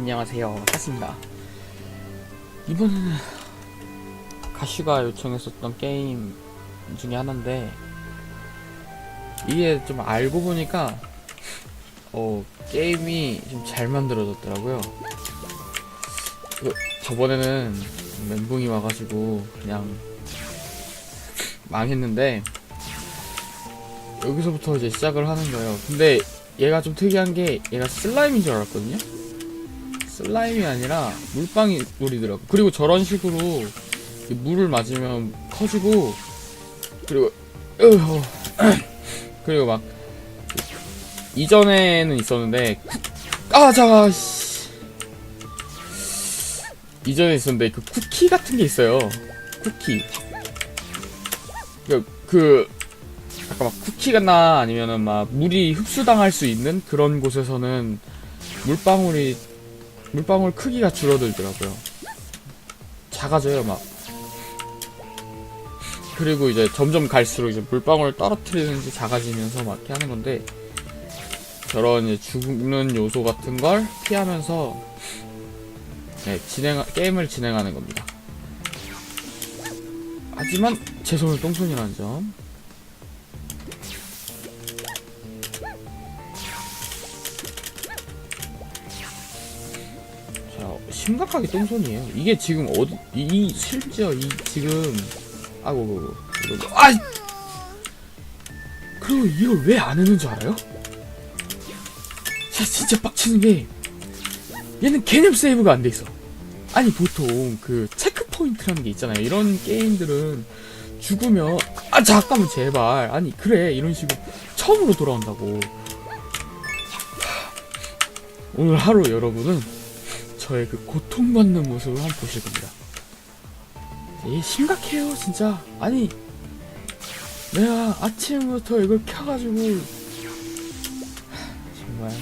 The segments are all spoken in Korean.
안녕하세요. 탔습니다. 이번에는 가슈가 요청했었던 게임 중에 하나인데 이게 좀 알고 보니까 어 게임이 좀 잘 만들어졌더라고요. 그 저번에는 멘붕이 와가지고 그냥 망했는데 여기서부터 이제 시작을 하는 거예요. 근데 얘가 좀 특이한 게 얘가 슬라임인 줄 알았거든요. 슬라임이 아니라 물방이 물이더라고. 그리고 저런 식으로 이 물을 맞으면 커지고 그리고 으어, 그리고 막 이전에는 있었는데 아자 이전에 있었는데 그 쿠키 같은 게 있어요. 쿠키. 그, 그 아까 막 쿠키가나 아니면은 막 물이 흡수당할 수 있는 그런 곳에서는 물방울이 물방울 크기가 줄어들더라고요. 작아져요 막. 그리고 이제 점점 갈수록 이제 물방울 떨어뜨리는지 작아지면서 막 이렇게 하는 건데 저런 죽는 요소 같은 걸 피하면서 네, 진행 게임을 진행하는 겁니다. 하지만 제 손은 똥손이라는 점. 심각하게 똥손이에요. 이게 지금 어디, 이, 이 심지어 이 지금, 아이고, 이거, 이거, 아이! 그리고 이걸 왜안 했는 줄 알아요? 자, 진짜 빡치는 게, 얘는 개념 세이브가 안 돼 있어. 아니, 보통 그 체크 포인트라는 게 있잖아요. 이런 게임들은 죽으면, 아, 잠깐만, 제발. 아니, 그래. 이런 식으로 처음으로 돌아온다고. 오늘 하루 여러분은 저의 그 고통받는 모습을 한번 보실 겁니다. 이게 심각해요, 진짜. 아니, 내가 아침부터 이걸 켜가지고, 정말.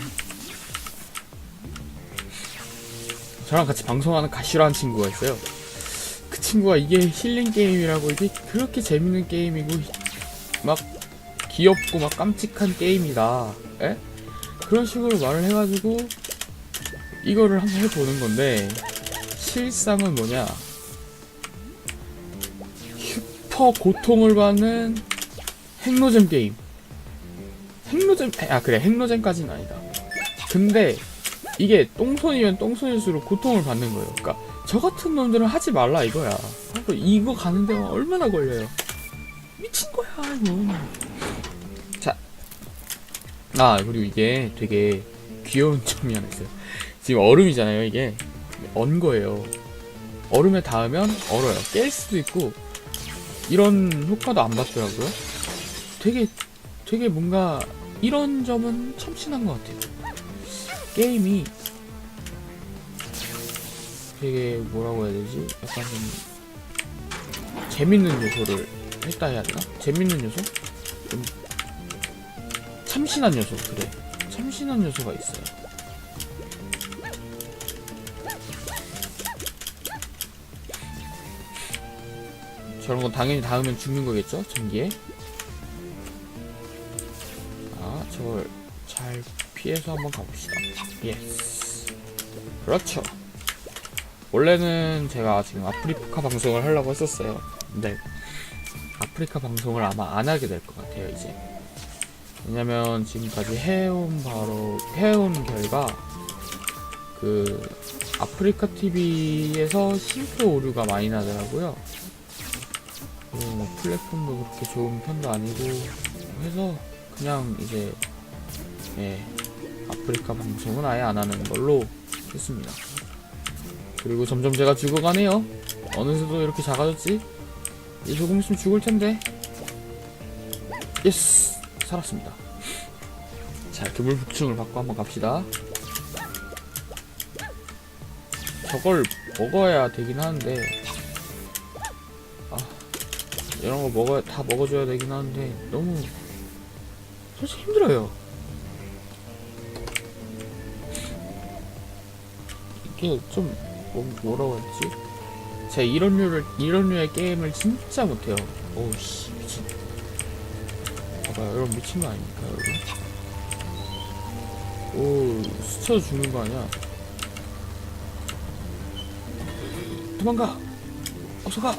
저랑 같이 방송하는 가시라는 친구가 있어요. 그 친구가 이게 힐링 게임이라고, 이게 그렇게 재밌는 게임이고, 막, 귀엽고 막 깜찍한 게임이다. 에? 그런 식으로 말을 해가지고, 이거를 한번 해보는 건데 실상은 뭐냐? 슈퍼 고통을 받는 핵노잼 게임. 핵노잼 아 그래 핵노잼까지는 아니다. 근데 이게 똥손이면 똥손일수록 고통을 받는 거예요. 그러니까 저 같은 놈들은 하지 말라 이거야. 이거 가는 데가 얼마나 걸려요. 미친 거야 이거. 자아 그리고 이게 되게 귀여운 점이 하나 있어요 지금 얼음이잖아요 이게. 언 거예요. 얼음에 닿으면 얼어요. 깰 수도 있고 이런 효과도 안 받더라고요. 되게 되게 뭔가 이런 점은 참신한 것 같아요. 게임이 되게 뭐라고 해야 되지? 약간 좀 재밌는 요소를 했다 해야 되나? 재밌는 요소? 좀 참신한 요소 그래. 참신한 요소가 있어요 저런 건 당연히 닿으면 죽는 거겠죠? 전기에. 아, 저걸 잘 피해서 한번 가봅시다. 예스. 그렇죠. 원래는 제가 지금 아프리카 방송을 하려고 했었어요. 근데 아프리카 방송을 아마 안 하게 될 것 같아요, 이제. 왜냐면 지금까지 해온 바로, 해온 결과, 그, 아프리카 TV에서 싱크 오류가 많이 나더라고요. 뭐 플랫폼도 그렇게 좋은 편도 아니고 해서 그냥 이제 예 아프리카 방송은 아예 안 하는 걸로 했습니다. 그리고 점점 제가 죽어가네요. 어느새도 이렇게 작아졌지? 이제 조금 있으면 죽을 텐데. 예스 살았습니다. 자 드물 북충을 받고 한번 갑시다. 저걸 먹어야 되긴 하는데 이런 거 먹어야 다 먹어줘야 되긴 하는데 너무 솔직히 힘들어요. 이게 좀 뭐, 뭐라고 했지? 제가 이런 류를 이런 류의 게임을 진짜 못해요. 오씨 미친. 봐봐요, 여러분 미친 거 아닙니까, 여러분? 오 스쳐 죽는 거 아니야? 도망가 어서 가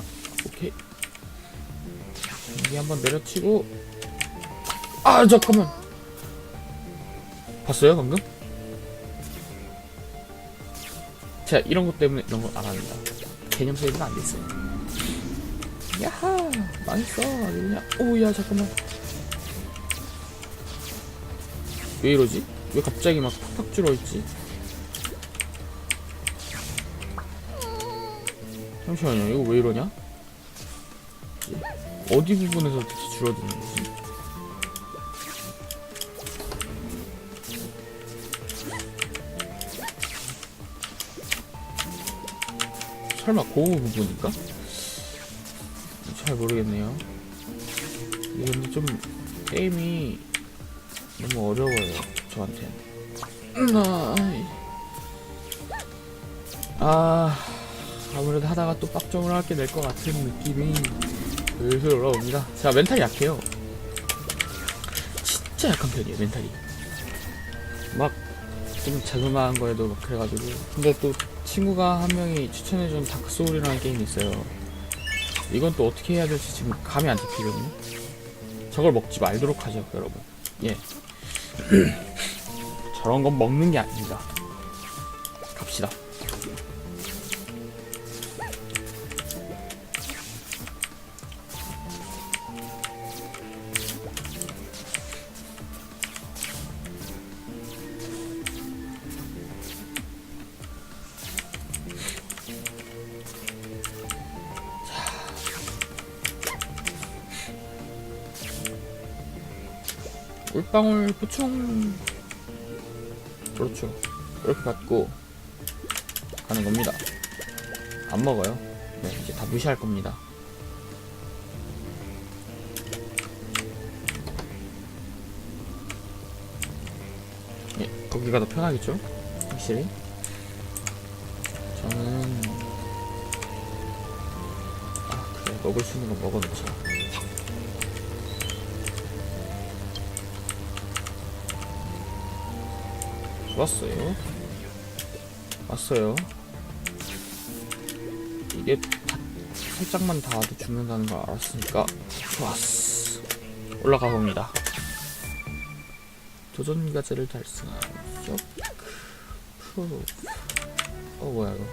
여기 한번 내려치고 아 잠깐만 봤어요 방금? 제가 이런 것 때문에 이런 걸안 합니다 개념 세이브는 안 됐어요 야하 망했어 그냥 오야 잠깐만 왜 이러지? 왜 갑자기 막 팍팍 줄어있지? 잠시만요 이거 왜 이러냐? 어디 부분에서 대체 줄어드는 거지? 설마 그 부분인가? 잘 모르겠네요. 근데 좀 게임이 너무 어려워요 저한테는. 음, 아이. 아 아무래도 하다가 또 빡점을 하게 될 것 같은 느낌이 슬슬 올라옵니다. 제가 멘탈이 약해요. 진짜 약한 편이에요 멘탈이. 막 좀 자그마한 거에도 막 그래가지고 근데 또 친구가 한 명이 추천해준 다크 소울이라는 게임이 있어요. 이건 또 어떻게 해야 될지 지금 감이 안 잡히거든요. 저걸 먹지 말도록 하죠, 여러분. 예. 저런 건 먹는 게 아닙니다. 물방울 보충. 그렇죠. 이렇게 받고 가는 겁니다. 안 먹어요. 네, 이제 다 무시할 겁니다. 예, 거기가 더 편하겠죠? 확실히. 저는 아 그래 먹을 수 있는 거 먹어놓자. 좋았어요. 왔어요. 이게 다, 살짝만 닿아도 죽는다는 걸 알았으니까 좋았어. 올라가 봅니다. 도전 과제를 쇼크 프로. 어 뭐야 이거?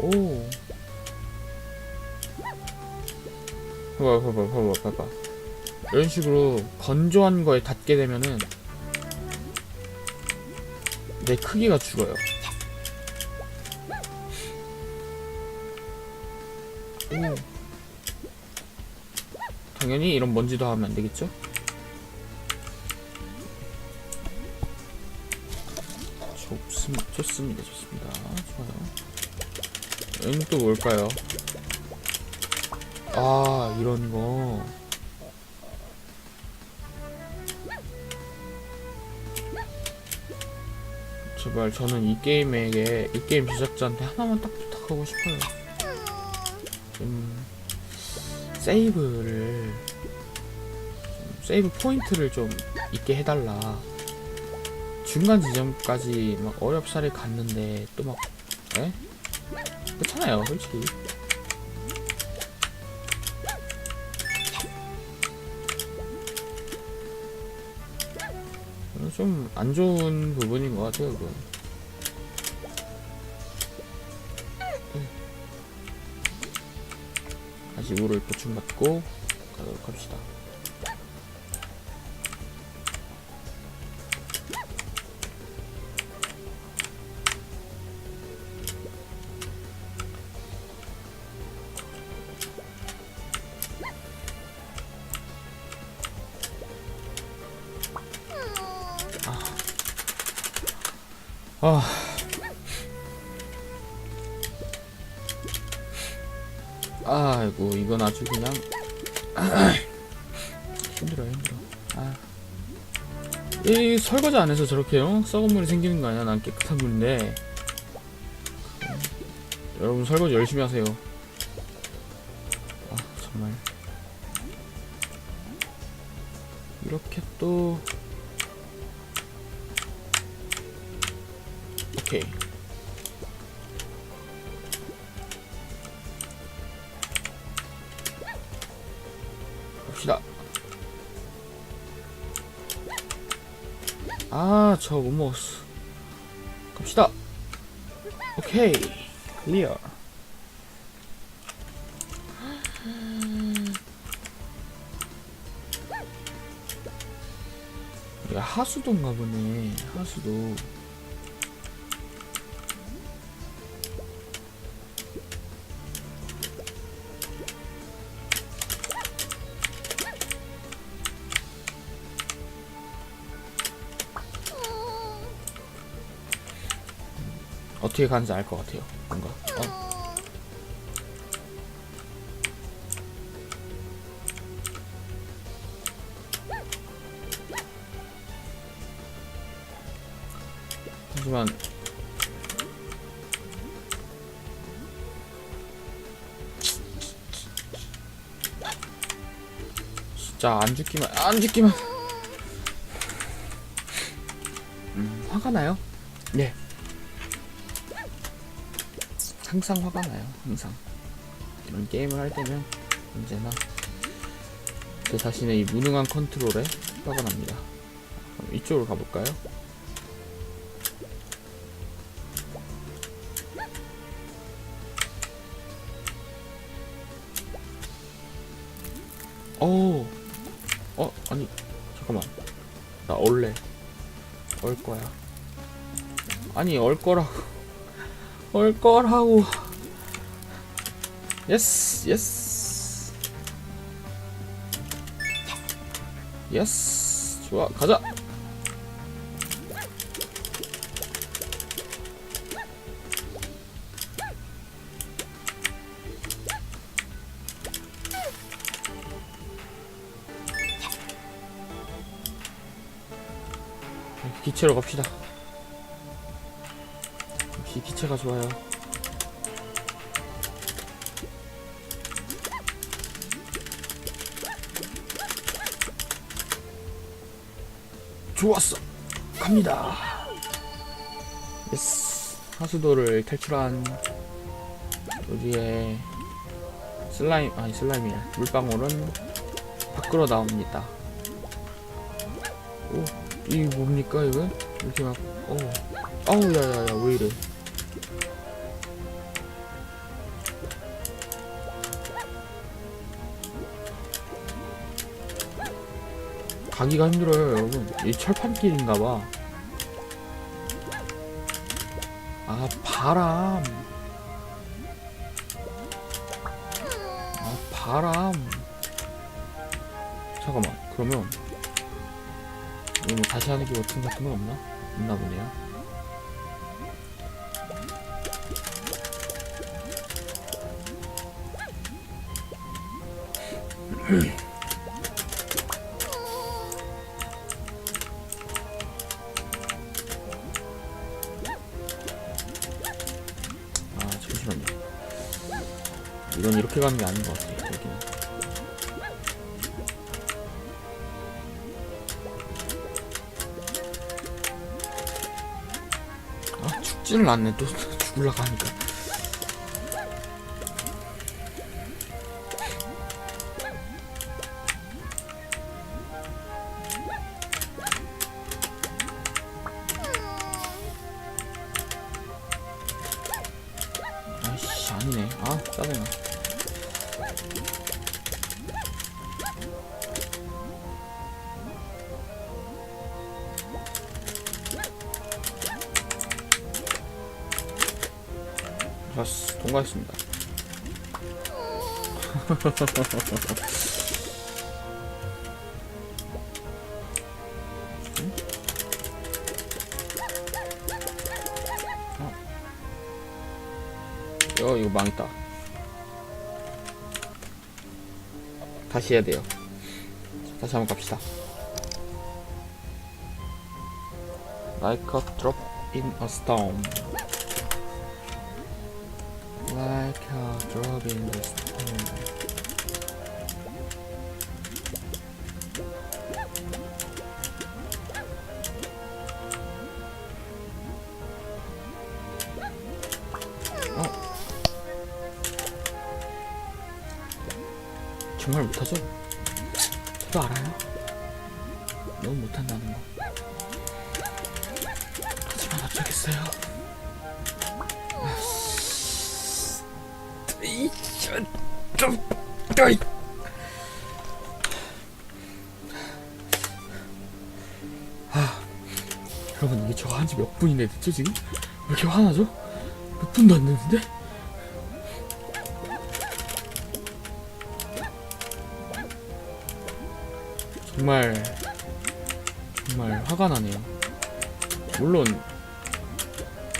오. 봐봐 봐봐 봐봐. 이런 식으로 건조한 거에 닿게 되면은 내 크기가 죽어요. 오. 당연히 이런 먼지도 하면 안 되겠죠? 좋습니다. 좋습니다. 좋습니다. 좋아요. 얘는 또 뭘까요? 아, 이런 거. 제발 저는 이 게임에게 이 게임 제작자한테 하나만 딱 부탁하고 싶어요. 좀 세이브를 좀 세이브 포인트를 좀 있게 해달라. 중간 지점까지 막 어렵사리 갔는데 또 막 에? 그렇잖아요, 솔직히. 좀 안 좋은 부분인 것 같아요, 그건. 다시 우를 보충받고 가도록 합시다. 아. 아이고 이건 아주 그냥 힘들어요 힘들어. 아. 이 설거지 안 해서 저렇게 요 썩은 물이 생기는 거 아니야? 난 깨끗한 물인데. 음, 여러분 설거지 열심히 하세요. 아 정말. 이렇게 또 오케이. 봅시다. 아 저거 못 먹었어. 갑시다. 오케이. 클리어. 야 하수도인가 보네 하수도. 어떻게 가는지 알 것 같아요. 뭔가. 어. 하지만 진짜 안 죽기만 안 죽기만 음, 화가 나요? 네 항상 화가 나요 항상 이런 게임을 할 때면 언제나 제 자신의 이 무능한 컨트롤에 화가 납니다 그럼 이쪽으로 가볼까요? 어, 어, 아니, 잠깐만. 나 얼래. 얼 거야. 아니, 얼 거라고. 얼 거라고. 예스, 예스. 예스. 좋아, 가자. 기체로 갑시다. 역시 기체가 좋아요. 좋았어. 갑니다. 예스. 하수도를 탈출한 우리의 슬라임 아니 슬라임이야 물방울은 밖으로 나옵니다. 오. 이게 뭡니까 이거? 이렇게 막 어우 아우 야야야 왜 이래 가기가 힘들어요 여러분 이 철판길인가봐 아 바람 아 바람 잠깐만 그러면 이거 뭐 다시 하는 게 버튼 같은 건 없나? 없나 보네요. 아 잠시만요. 이건 이렇게 가는 게 아닌 것 같아요. 여기는. 아 죽지를 않네 또 죽을라고 하니까 짜증나 좋았어. 통과했습니다? 어 이거 망했다 다시 해야 돼요 자, 다시 한번 갑시다 Like a drop in a storm Like a drop in the storm 아직도 알아요? 너무 못한다는 거. 하지만 어쩌겠어요. 이, 좀. 아, 여러분 이게 저 한지 몇 분인데 됐죠 지금? 왜 이렇게 화나죠? 몇 분도 안 됐는데? 정말 정말 화가 나네요. 물론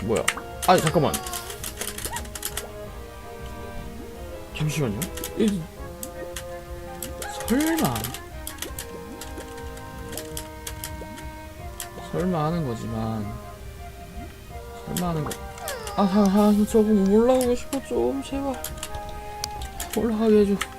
뭐야? 아 잠깐만. 잠시만요. 이, 설마 설마 하는 거지만 설마 하는 거. 아, 아, 아 조금 올라오고 싶어 좀 제발 올라가게 해줘.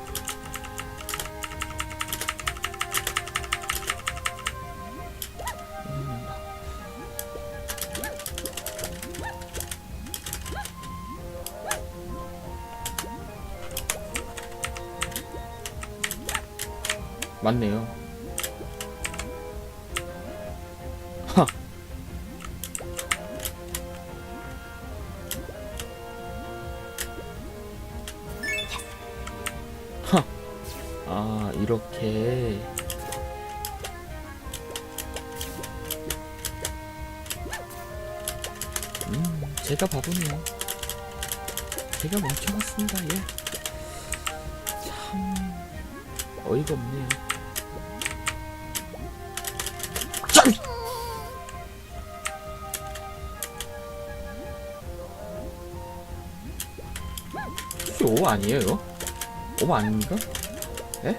맞네요. 하. 하. 아, 이렇게. 음, 제가 바보네요. 제가 멍청했습니다, 예. 참, 어이가 없네요. 혹시 5 아니에요? 5 아닙니까? 예?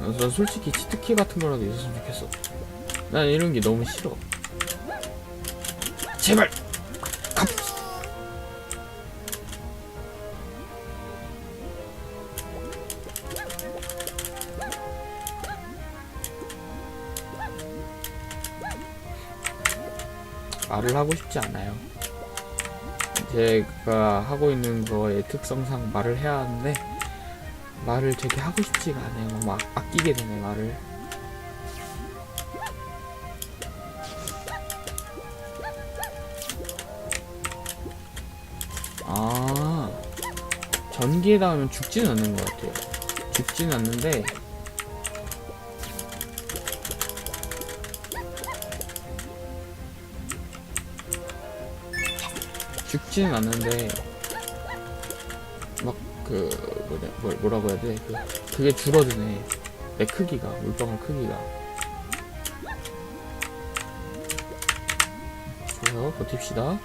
아, 난 솔직히 치트키 같은 거라도 있었으면 좋겠어. 난 이런 게 너무 싫어. 제발! 갑! 말을 하고 싶지 않아요. 제가 하고 있는 거의 특성상 말을 해야 하는데 말을 되게 하고 싶지가 않아요. 막 아끼게 되네 말을. 아 전기에 닿으면 죽지는 않는 것 같아요. 죽지는 않는데 죽지는 않는데 막 그 뭐냐 뭘 뭐라고 해야 돼? 그 그게 줄어드네. 내 크기가 물방울 크기가. 좋아요 버팁시다.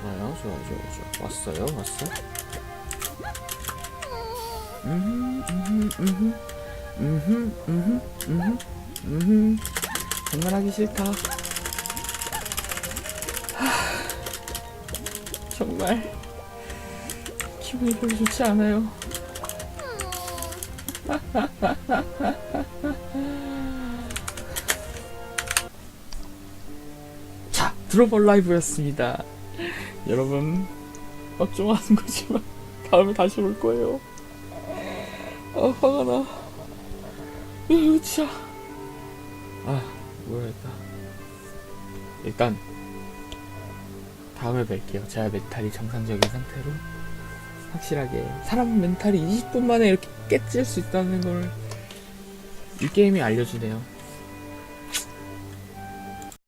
좋아요 좋아요 좋아 왔어요 왔어. 음, 음, 음, 음, 음, 음, 음, 장난하기 싫다. 하, 정말 기분이 별로 좋지 않아요. 자, 드로벌 라이브였습니다. 여러분, 걱정하는 거지만 다음에 다시 올 거예요. 아 화가 나. 이거 진짜. 아 모르겠다. 일단 다음에 뵐게요. 제가 멘탈이 정상적인 상태로 확실하게 사람 멘탈이 20분 만에 이렇게 깨질 수 있다는 걸 이 게임이 알려주네요.